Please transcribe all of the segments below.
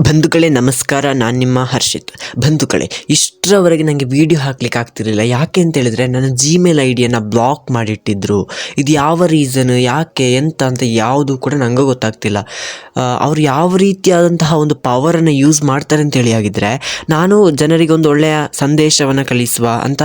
ಬಂಧುಗಳೇ, ನಮಸ್ಕಾರ, ನಾನು ನಿಮ್ಮ ಹರ್ಷಿತ್. ಬಂಧುಗಳೇ, ಇಷ್ಟರವರೆಗೆ ನನಗೆ ವೀಡಿಯೋ ಹಾಕ್ಲಿಕ್ಕೆ ಆಗ್ತಿರಲಿಲ್ಲ. ಯಾಕೆ ಅಂತ ಹೇಳಿದರೆ, ನನ್ನ ಜಿಮೇಲ್ ಐ ಬ್ಲಾಕ್ ಮಾಡಿಟ್ಟಿದ್ರು. ಇದು ಯಾವ ರೀಸನ್ ಯಾಕೆ, ಎಂತ ಅಂತ ಯಾವುದು ಕೂಡ ನನಗೆ ಗೊತ್ತಾಗ್ತಿಲ್ಲ. ಅವರು ಯಾವ ರೀತಿಯಾದಂತಹ ಒಂದು ಪವರನ್ನು ಯೂಸ್ ಮಾಡ್ತಾರೆ ಅಂತೇಳಿ ಆಗಿದ್ದರೆ ನಾನು ಜನರಿಗೆ ಒಂದು ಒಳ್ಳೆಯ ಸಂದೇಶವನ್ನು ಕಳಿಸುವ ಅಂತ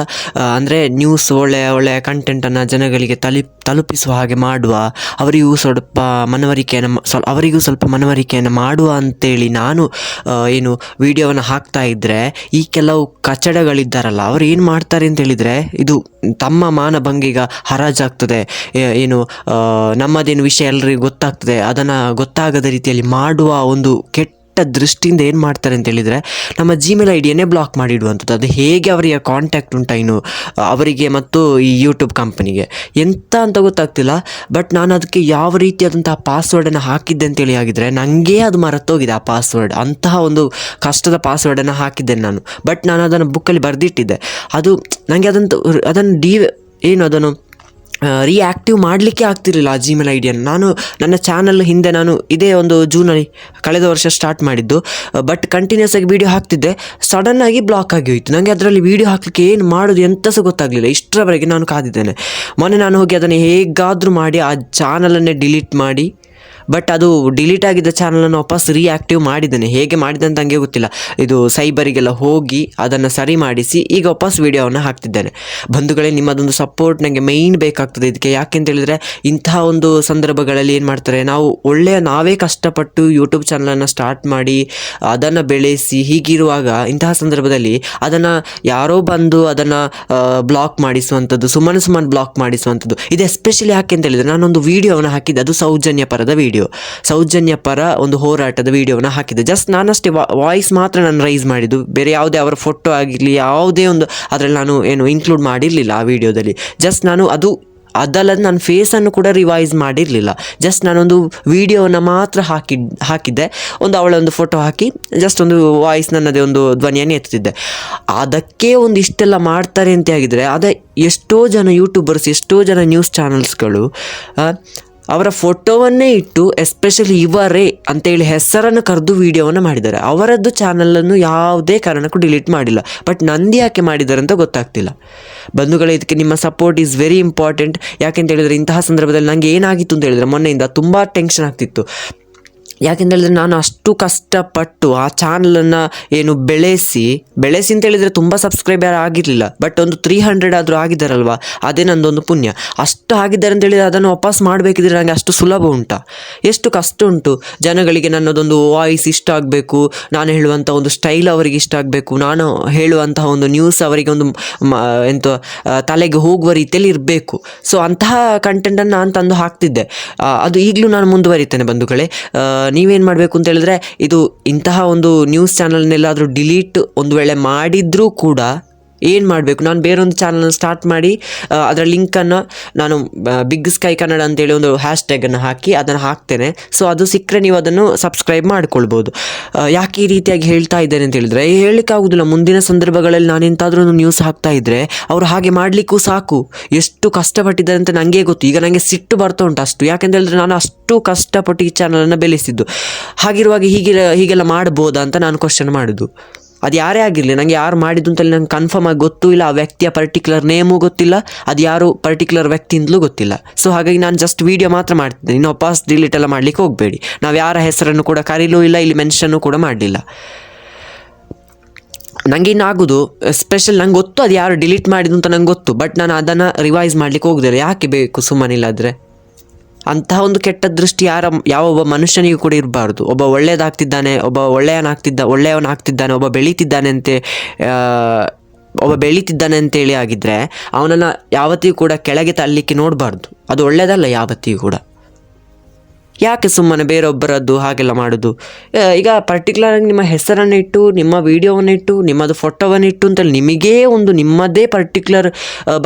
ಅಂದರೆ ನ್ಯೂಸ್ ಒಳ್ಳೆಯ ಒಳ್ಳೆಯ ಕಂಟೆಂಟನ್ನು ಜನಗಳಿಗೆ ತಲಿ ತಲುಪಿಸುವ ಹಾಗೆ ಮಾಡುವ, ಅವರಿಗೂ ಸ್ವಲ್ಪ ಮನವರಿಕೆಯನ್ನು ಮ- ಸ್ವಲ್ ಅವರಿಗೂ ಸ್ವಲ್ಪ ಮನವರಿಕೆಯನ್ನು ಮಾಡುವ ಅಂತೇಳಿ ನಾನು ಆ, ಏನು ವಿಡಿಯೋವನ್ನು ಹಾಕ್ತಾ ಇದ್ದರೆ ಈ ಕೆಲವು ಕಚಡಗಳಿದ್ದಾರಲ್ಲ ಅವ್ರು ಏನು ಮಾಡ್ತಾರೆ ಅಂತ ಹೇಳಿದರೆ ಇದು ತಮ್ಮ ಮಾನಭಂಗಿಗ ಹರಾಜಾಗ್ತದೆ. ಏನು ನಮ್ಮದೇನು ವಿಷಯ ಎಲ್ಲರಿಗೂ ಗೊತ್ತಾಗ್ತದೆ. ಅದನ್ನು ಗೊತ್ತಾಗದ ರೀತಿಯಲ್ಲಿ ಮಾಡುವ ಒಂದು ಕೆಟ್ಟ ದೃಷ್ಟಿಯಿಂದ ಏನು ಮಾಡ್ತಾರೆ ಅಂತ ಹೇಳಿದರೆ, ನಮ್ಮ ಜಿಮೇಲ್ ಐ ಡಿಯನ್ನೇ ಬ್ಲಾಕ್ ಮಾಡಿಡುವಂಥದ್ದು. ಅದು ಹೇಗೆ ಅವರಿಗೆ ಕಾಂಟ್ಯಾಕ್ಟ್ ಉಂಟಾ ಇನ್ನು, ಅವರಿಗೆ ಮತ್ತು ಈ ಯೂಟ್ಯೂಬ್ ಕಂಪನಿಗೆ ಎಂತ ಅಂತ ಗೊತ್ತಾಗ್ತಿಲ್ಲ ಬಟ್ ನಾನು ಅದಕ್ಕೆ ಯಾವ ರೀತಿಯಾದಂತಹ ಪಾಸ್ವರ್ಡನ್ನು ಹಾಕಿದ್ದೆ ಅಂತೇಳಿ ಆಗಿದರೆ ನನಗೆ ಅದು ಮರೆತೋಗಿದೆ ಆ ಪಾಸ್ವರ್ಡ್ ಅಂತಹ ಒಂದು ಕಷ್ಟದ ಪಾಸ್ವರ್ಡನ್ನು ಹಾಕಿದ್ದೇನೆ ನಾನು. ಬಟ್ ನಾನು ಅದನ್ನು ಬುಕ್ಕಲ್ಲಿ ಬರೆದಿಟ್ಟಿದ್ದೆ. ಅದು ನನಗೆ ಅದಂತ, ಅದನ್ನು ಡಿ ಏನು ಅದನ್ನು ರಿಯಾಕ್ಟಿವ್ ಮಾಡಲಿಕ್ಕೆ ಆಗ್ತಿರಲಿಲ್ಲ ಆ ಜಿಮೇಲ್ ಐ ಡಿಯನ್ನು ನಾನು ನನ್ನ ಚಾನಲ್ ಹಿಂದೆ ನಾನು ಇದೇ ಒಂದು ಜೂನಲ್ಲಿ ಕಳೆದ ವರ್ಷ ಸ್ಟಾರ್ಟ್ ಮಾಡಿದ್ದು. ಬಟ್ ಕಂಟಿನ್ಯೂಸ್ ಆಗಿ ವೀಡಿಯೋ ಹಾಕ್ತಿದ್ದೆ. ಸಡನ್ನಾಗಿ ಬ್ಲಾಕ್ ಆಗಿ ಹೋಯಿತು. ನನಗೆ ಅದರಲ್ಲಿ ವೀಡಿಯೋ ಹಾಕಲಿಕ್ಕೆ ಏನು ಮಾಡೋದು ಎಂತ ಸಹ ಗೊತ್ತಾಗಲಿಲ್ಲ. ಇಷ್ಟರವರೆಗೆ ನಾನು ಕಾದಿದ್ದೇನೆ. ಮೊನ್ನೆ ನಾನು ಹೋಗಿ ಅದನ್ನು ಹೇಗಾದರೂ ಮಾಡಿ ಆ ಚಾನಲನ್ನೇ ಡಿಲೀಟ್ ಮಾಡಿ ಬಟ್ ಅದು ಡಿಲೀಟ್ ಆಗಿದ್ದ ಚಾನಲನ್ನು ವಾಪಸ್ ರಿಯಾಕ್ಟಿವ್ ಮಾಡಿದ್ದೇನೆ. ಹೇಗೆ ಮಾಡಿದೆ ಅಂತ ನನಗೆ ಗೊತ್ತಿಲ್ಲ. ಇದು ಸೈಬರಿಗೆಲ್ಲ ಹೋಗಿ ಅದನ್ನು ಸರಿ ಮಾಡಿಸಿ ಈಗ ವಾಪಸ್ ವಿಡಿಯೋವನ್ನು ಹಾಕ್ತಿದ್ದೇನೆ. ಬಂಧುಗಳೇ, ನಿಮ್ಮದೊಂದು ಸಪೋರ್ಟ್ ನನಗೆ ಮೈನ್ ಬೇಕಾಗ್ತದೆ. ಇದಕ್ಕೆ ಯಾಕೆ ಅಂತ ಹೇಳಿದರೆ, ಇಂತಹ ಒಂದು ಸಂದರ್ಭಗಳಲ್ಲಿ ಏನು ಮಾಡ್ತಾರೆ, ನಾವು ಒಳ್ಳೆಯ ನಾವೇ ಕಷ್ಟಪಟ್ಟು ಯೂಟ್ಯೂಬ್ ಚಾನಲನ್ನು ಸ್ಟಾರ್ಟ್ ಮಾಡಿ, ಅದನ್ನು ಬೆಳೆಸಿ, ಹೀಗಿರುವಾಗ ಇಂತಹ ಸಂದರ್ಭದಲ್ಲಿ ಅದನ್ನು ಯಾರೋ ಬಂದು ಅದನ್ನು ಬ್ಲಾಕ್ ಮಾಡಿಸುವಂಥದ್ದು ಸುಮ್ಮನೆ ಸುಮ್ಮನೆ ಬ್ಲಾಕ್ ಮಾಡಿಸುವಂಥದ್ದು ಇದು ಎಸ್ಪೆಷಲಿ ಯಾಕೆ ಅಂತ ಹೇಳಿದರೆ, ನಾನೊಂದು ವೀಡಿಯೋವನ್ನು ಹಾಕಿದ್ದೆ. ಅದು ಸೌಜನ್ಯ ಪರದ ವಿಡಿಯೋ ಸೌಜನ್ಯ ಪರ ಒಂದು ಹೋರಾಟದ ವಿಡಿಯೋವನ್ನು ಹಾಕಿದ್ದೆ. ಜಸ್ಟ್ ನಾನಷ್ಟೇ ವಾಯ್ಸ್ ಮಾತ್ರ ನಾನು ರೈಸ್ ಮಾಡಿದ್ದು. ಬೇರೆ ಯಾವುದೇ ಅವರ ಫೋಟೋ ಆಗಿರಲಿ, ಯಾವುದೇ ಒಂದು ಅದರಲ್ಲಿ ನಾನು ಏನು ಇನ್ಕ್ಲೂಡ್ ಮಾಡಿರಲಿಲ್ಲ ಆ ವಿಡಿಯೋದಲ್ಲಿ ಜಸ್ಟ್ ನಾನು ಅದು, ಅದಲ್ಲದೆ ನಾನು ಫೇಸನ್ನು ಕೂಡ ರಿವೈಸ್ ಮಾಡಿರಲಿಲ್ಲ. ಜಸ್ಟ್ ನಾನೊಂದು ವಿಡಿಯೋನ ಮಾತ್ರ ಹಾಕಿ, ಹಾಕಿದ್ದೆ. ಒಂದು ಅವಳ ಒಂದು ಫೋಟೋ ಹಾಕಿ ಜಸ್ಟ್ ಒಂದು ವಾಯ್ಸ್ ನನ್ನದೇ ಒಂದು ಧ್ವನಿಯನ್ನು ಎತ್ತುತ್ತಿದ್ದೆ. ಅದಕ್ಕೆ ಒಂದು ಇಷ್ಟೆಲ್ಲ ಮಾಡ್ತಾರೆ ಅಂತ ಆಗಿದರೆ ಅದೇ ಎಷ್ಟೋ ಜನ ಯೂಟ್ಯೂಬರ್ಸ್ ಎಷ್ಟೋ ಜನ ನ್ಯೂಸ್ ಚಾನಲ್ಸ್ಗಳು ಅವರ ಫೋಟೋವನ್ನೇ ಇಟ್ಟು ಎಸ್ಪೆಷಲಿ ಇವರೇ ಅಂತೇಳಿ ಹೆಸರನ್ನು ಕರೆದು ವಿಡಿಯೋವನ್ನು ಮಾಡಿದ್ದಾರೆ. ಅವರದ್ದು ಚಾನಲನ್ನು ಯಾವುದೇ ಕಾರಣಕ್ಕೂ ಡಿಲೀಟ್ ಮಾಡಿಲ್ಲ. ಬಟ್ ನಂದು ಯಾಕೆ ಮಾಡಿದ್ದಾರೆ ಅಂತ ಗೊತ್ತಾಗ್ತಿಲ್ಲ. ಬಂಧುಗಳ, ಇದಕ್ಕೆ ನಿಮ್ಮ ಸಪೋರ್ಟ್ ಈಸ್ ವೆರಿ ಇಂಪಾರ್ಟೆಂಟ್ ಯಾಕೆಂತ ಹೇಳಿದರೆ, ಇಂತಹ ಸಂದರ್ಭದಲ್ಲಿ ನನಗೆ ಏನಾಗಿತ್ತು ಅಂತ ಹೇಳಿದರೆ, ಮೊನ್ನೆಯಿಂದ ತುಂಬ ಟೆನ್ಷನ್ ಆಗ್ತಿತ್ತು. ಯಾಕೆಂತ ಹೇಳಿದ್ರೆ ನಾನು ಅಷ್ಟು ಕಷ್ಟಪಟ್ಟು ಆ ಚಾನಲನ್ನು ಏನು ಬೆಳೆಸಿ ಬೆಳೆಸಿ ಅಂತ ಹೇಳಿದರೆ ತುಂಬ ಸಬ್ಸ್ಕ್ರೈಬರ್ ಆಗಿರಲಿಲ್ಲ. ಬಟ್ ಒಂದು ತ್ರೀ ಹಂಡ್ರೆಡ್ ಆದರೂ ಆಗಿದ್ದಾರಲ್ವಾ? ಅದೇ ನಂದೊಂದು ಪುಣ್ಯ. ಅಷ್ಟು ಆಗಿದ್ದಾರೆ ಅಂತ ಹೇಳಿದರೆ ಅದನ್ನು ವಾಪಸ್ ಮಾಡಬೇಕಿದ್ರೆ ನನಗೆ ಅಷ್ಟು ಸುಲಭ ಉಂಟಾ? ಎಷ್ಟು ಕಷ್ಟ ಉಂಟು? ಜನಗಳಿಗೆ ನನ್ನದೊಂದು ವಾಯ್ಸ್ ಇಷ್ಟ ಆಗಬೇಕು. ನಾನು ಹೇಳುವಂಥ ಒಂದು ಸ್ಟೈಲ್ ಅವರಿಗೆ ಇಷ್ಟ ಆಗಬೇಕು. ನಾನು ಹೇಳುವಂತಹ ಒಂದು ನ್ಯೂಸ್ ಅವರಿಗೆ ಒಂದು ಎಂತ ತಲೆಗೆ ಹೋಗುವ ರೀತಿಯಲ್ಲಿ ಇರಬೇಕು. ಸೊ ಅಂತಹ ಕಂಟೆಂಟನ್ನು ನಾನು ತಂದು ಹಾಕ್ತಿದ್ದೆ. ಅದು ಈಗಲೂ ನಾನು ಮುಂದುವರಿತೇನೆ ಬಂಧುಗಳೇ. ನೀವೇನು ಮಾಡಬೇಕು ಅಂತ ಹೇಳಿದ್ರೆ ಇದು ಇಂತಹ ಒಂದು ನ್ಯೂಸ್ ಚಾನಲ್ನೆಲ್ಲಾದರೂ ಡಿಲೀಟ್ ಒಂದು ವೇಳೆ ಮಾಡಿದ್ರೂ ಕೂಡ ಏನು ಮಾಡಬೇಕು? ನಾನು ಬೇರೊಂದು ಚಾನಲ್ನ ಸ್ಟಾರ್ಟ್ ಮಾಡಿ ಅದರ ಲಿಂಕನ್ನು ನಾನು ಬಿಗ್ ಸ್ಕೈ ಕನ್ನಡ ಅಂತೇಳಿ ಒಂದು ಹ್ಯಾಶ್ ಟ್ಯಾಗನ್ನು ಹಾಕಿ ಅದನ್ನು ಹಾಕ್ತೇನೆ. ಸೊ ಅದು ಸಿಕ್ಕರೆ ನೀವು ಅದನ್ನು ಸಬ್ಸ್ಕ್ರೈಬ್ ಮಾಡ್ಕೊಳ್ಬೋದು. ಯಾಕೆ ಈ ರೀತಿಯಾಗಿ ಹೇಳ್ತಾ ಇದ್ದೇನೆ ಅಂತ ಹೇಳಿದ್ರೆ ಹೇಳಲಿಕ್ಕಾಗೋದಿಲ್ಲ ಮುಂದಿನ ಸಂದರ್ಭಗಳಲ್ಲಿ ನಾನು ಎಂತಾದರೂ ಒಂದು ನ್ಯೂಸ್ ಹಾಕ್ತಾ ಇದ್ದರೆ ಅವರು ಹಾಗೆ ಮಾಡಲಿಕ್ಕೂ ಸಾಕು. ಎಷ್ಟು ಕಷ್ಟಪಟ್ಟಿದ್ದಾರೆ ಅಂತ ನನಗೆ ಗೊತ್ತು. ಈಗ ನನಗೆ ಸಿಟ್ಟು ಬರ್ತಾ ಉಂಟು ಅಷ್ಟು. ಯಾಕೆಂತ ಹೇಳಿದ್ರೆ ನಾನು ಅಷ್ಟು ಕಷ್ಟಪಟ್ಟು ಈ ಚಾನಲನ್ನು ಬೆಳೆಸಿದ್ದು. ಹಾಗಿರುವಾಗ ಹೀಗೆ ಹೀಗೆಲ್ಲ ಮಾಡ್ಬೋದಾ ಅಂತ ನಾನು ಕ್ವಶನ್ ಮಾಡೋದು. ಅದು ಯಾರೇ ಆಗಿರಲಿ ನನಗೆ ಯಾರು ಮಾಡಿದ್ದು ಅಂತೇಳಿ ನಂಗೆ ಕನ್ಫರ್ಮ್ ಆಗಿ ಗೊತ್ತೂ ಇಲ್ಲ, ಆ ವ್ಯಕ್ತಿಯ ಪರ್ಟಿಕ್ಯುಲರ್ ನೇಮು ಗೊತ್ತಿಲ್ಲ, ಅದು ಯಾರು ಪರ್ಟಿಕ್ಯುಲರ್ ವ್ಯಕ್ತಿಯಿಂದಲೂ ಗೊತ್ತಿಲ್ಲ. ಸೊ ಹಾಗಾಗಿ ನಾನು ಜಸ್ಟ್ ವೀಡಿಯೋ ಮಾತ್ರ ಮಾಡ್ತಿದ್ದೆ ಇನ್ನು ಪಾಸ್ ಡಿಲೀಟ್ ಎಲ್ಲ ಮಾಡಲಿಕ್ಕೆ ಹೋಗಬೇಡಿ. ನಾವು ಯಾರ ಹೆಸರನ್ನು ಕೂಡ ಕರೀಲೂ ಇಲ್ಲ, ಇಲ್ಲಿ ಮೆನ್ಷನ್ನು ಕೂಡ ಮಾಡಲಿಲ್ಲ. ನನಗೆ ಇನ್ನಾಗೋದು ಸ್ಪೆಷಲ್ ನಂಗೆ ಗೊತ್ತು ಅದು ಯಾರು ಡಿಲೀಟ್ ಮಾಡಿದ್ದು ಅಂತ ನಂಗೆ ಗೊತ್ತು ಬಟ್ ನಾನು ಅದನ್ನು ರಿವೈಸ್ ಮಾಡಲಿಕ್ಕೆ ಹೋಗೋದಿಲ್ಲ. ಯಾಕೆ ಬೇಕು ಸುಮ್ಮನಿಲ್ಲಾದರೆ? ಅಂತಹ ಒಂದು ಕೆಟ್ಟ ದೃಷ್ಟಿ ಯಾರ, ಯಾವ ಒಬ್ಬ ಮನುಷ್ಯನಿಗೂ ಕೂಡ ಇರಬಾರ್ದು. ಒಬ್ಬ ಒಳ್ಳೆಯದಾಗ್ತಿದ್ದಾನೆ ಒಬ್ಬ ಒಳ್ಳೆಯವನಾಗ್ತಿದ್ದ, ಒಳ್ಳೆಯವನಾಗ್ತಿದ್ದಾನೆ, ಒಬ್ಬ ಬೆಳೀತಿದ್ದಾನೆ ಅಂತೆ ಒಬ್ಬ ಬೆಳೀತಿದ್ದಾನೆ ಅಂತೇಳಿ ಆಗಿದ್ದರೆ ಅವನನ್ನು ಯಾವತ್ತಿಗೂ ಕೂಡ ಕೆಳಗೆ ತಳ್ಳಲಿಕ್ಕೆ ನೋಡಬಾರ್ದು. ಅದು ಒಳ್ಳೆಯದಲ್ಲ ಯಾವತ್ತಿಗೂ ಕೂಡ. ಯಾಕೆ ಸುಮ್ಮನೆ ಬೇರೊಬ್ಬರದ್ದು ಹಾಗೆಲ್ಲ ಮಾಡೋದು? ಈಗ ಪರ್ಟಿಕ್ಯುಲರ್ ಆಗಿ ನಿಮ್ಮ ಹೆಸರನ್ನು ಇಟ್ಟು, ನಿಮ್ಮ ವಿಡಿಯೋವನ್ನು ಇಟ್ಟು, ನಿಮ್ಮದು ಫೋಟೋವನ್ನು ಇಟ್ಟು ಅಂತೇಳಿ ನಿಮಗೇ ಒಂದು ನಿಮ್ಮದೇ ಪರ್ಟಿಕ್ಯುಲರ್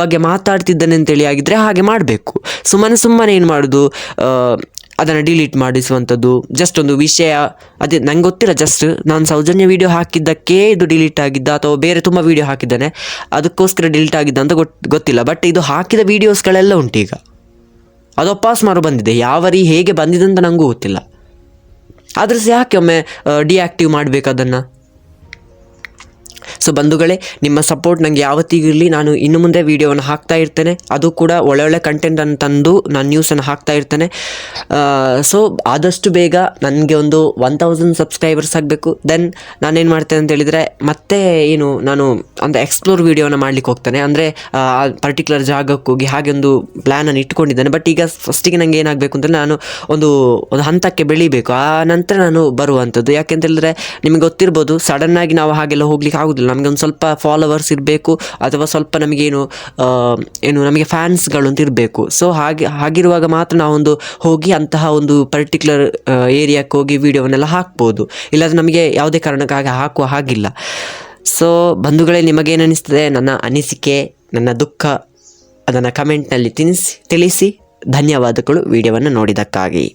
ಬಗ್ಗೆ ಮಾತಾಡ್ತಿದ್ದಾನೆ ಅಂತೇಳಿ ಆಗಿದ್ದರೆ ಹಾಗೆ ಮಾಡಬೇಕು. ಸುಮ್ಮನೆ ಸುಮ್ಮನೆ ಏನು ಮಾಡೋದು? ಅದನ್ನು ಡಿಲೀಟ್ ಮಾಡಿಸುವಂಥದ್ದು ಜಸ್ಟ್ ಒಂದು ವಿಷಯ, ಅದೇ ನಂಗೆ ಗೊತ್ತಿಲ್ಲ ಜಸ್ಟ್ ನಾನು ಸೌಜನ್ಯ ವೀಡಿಯೋ ಹಾಕಿದ್ದಕ್ಕೆ ಇದು ಡಿಲೀಟ್ ಆಗಿದ್ದ ಅಥವಾ ಬೇರೆ ತುಂಬ ವೀಡಿಯೋ ಹಾಕಿದ್ದಾನೆ, ಅದಕ್ಕೋಸ್ಕರ ಡಿಲೀಟ್ ಆಗಿದ್ದ ಅಂತ ಗೊತ್ತು ಗೊತ್ತಿಲ್ಲ. ಬಟ್ ಇದು ಹಾಕಿದ ವೀಡಿಯೋಸ್ಗಳೆಲ್ಲ ಉಂಟು ಈಗ ಅದು ಪಾಸ್ ಮಾರು ಬಂದಿದೆ. ಯಾವ ರೀ ಹೇಗೆ ಬಂದಿದೆ ಅಂತ ನನಗೂ ಗೊತ್ತಿಲ್ಲ. ಆದರೆ ಸಹ ಯಾಕೆ ಒಮ್ಮೆ ಡಿಆಕ್ಟಿವ್ ಮಾಡಬೇಕು ಅದನ್ನು? ಸೊ ಬಂಧುಗಳೇ, ನಿಮ್ಮ ಸಪೋರ್ಟ್ ನನಗೆ ಯಾವತ್ತಿಗಿರಲಿ ನಾನು ಇನ್ನು ಮುಂದೆ ವೀಡಿಯೋವನ್ನು ಹಾಕ್ತಾ ಇರ್ತೇನೆ. ಅದು ಕೂಡ ಒಳ್ಳೊಳ್ಳೆ ಕಂಟೆಂಟನ್ನು ತಂದು ನಾನು ನ್ಯೂಸನ್ನು ಹಾಕ್ತಾ ಇರ್ತೇನೆ. ಸೊ ಆದಷ್ಟು ಬೇಗ ನನಗೆ ಒಂದು ಒನ್ ತೌಸಂಡ್ ಸಬ್ಸ್ಕ್ರೈಬರ್ಸ್ ಆಗಬೇಕು. ದೆನ್ ನಾನೇನು ಮಾಡ್ತೇನೆ ಅಂತ ಹೇಳಿದರೆ, ಮತ್ತೆ ಏನು, ನಾನು ಒಂದು ಎಕ್ಸ್ಪ್ಲೋರ್ ವೀಡಿಯೋನ ಮಾಡ್ಲಿಕ್ಕೆ ಹೋಗ್ತೇನೆ. ಅಂದರೆ, ಆ ಪರ್ಟಿಕ್ಯುಲರ್ ಜಾಗಕ್ಕೆ ಹೋಗಿ ಹಾಗೆ ಒಂದು ಪ್ಲ್ಯಾನನ್ನು ಇಟ್ಕೊಂಡಿದ್ದೇನೆ. ಬಟ್ ಈಗ ಫಸ್ಟಿಗೆ ನನಗೆ ಏನಾಗಬೇಕು ಅಂದರೆ, ನಾನು ಒಂದು ಒಂದು ಹಂತಕ್ಕೆ ಬೆಳಿಬೇಕು. ಆ ನಂತರ ನಾನು ಬರುವಂಥದ್ದು. ಯಾಕೆಂತ ಹೇಳಿದ್ರೆ, ನಿಮಗೆ ಗೊತ್ತಿರ್ಬೋದು ಸಡನ್ನಾಗಿ ನಾವು ಹಾಗೆಲ್ಲ ಹೋಗ್ಲಿಕ್ಕೆ ಆಗೋದಿಲ್ಲ. ನಮಗೆ ಒಂದು ಸ್ವಲ್ಪ ಫಾಲೋವರ್ಸ್ ಇರಬೇಕು ಅಥವಾ ಸ್ವಲ್ಪ ನಮಗೇನು ಏನು ನಮಗೆ ಫ್ಯಾನ್ಸ್ಗಳು ಅಂತ ಇರಬೇಕು ಸೊ ಹಾಗೆ, ಹಾಗಿರುವಾಗ ಮಾತ್ರ ನಾವೊಂದು ಹೋಗಿ ಅಂತಹ ಒಂದು ಪರ್ಟಿಕ್ಯುಲರ್ ಏರಿಯಾಕ್ಕೆ ಹೋಗಿ ವೀಡಿಯೋವನ್ನೆಲ್ಲ ಹಾಕ್ಬೋದು. ಇಲ್ಲಾದರೆ ನಮಗೆ ಯಾವುದೇ ಕಾರಣಕ್ಕಾಗಿ ಹಾಕುವ ಹಾಗಿಲ್ಲ. ಸೊ ಬಂಧುಗಳೇ ನಿಮಗೇನಿಸ್ತದೆ ನನ್ನ ಅನಿಸಿಕೆ, ನನ್ನ ದುಃಖ ಅದನ್ನು ಕಮೆಂಟ್ನಲ್ಲಿ ತಿಳಿಸಿ ತಿಳಿಸಿ. ಧನ್ಯವಾದಗಳು ವಿಡಿಯೋವನ್ನು ನೋಡಿದ್ದಕ್ಕಾಗಿ.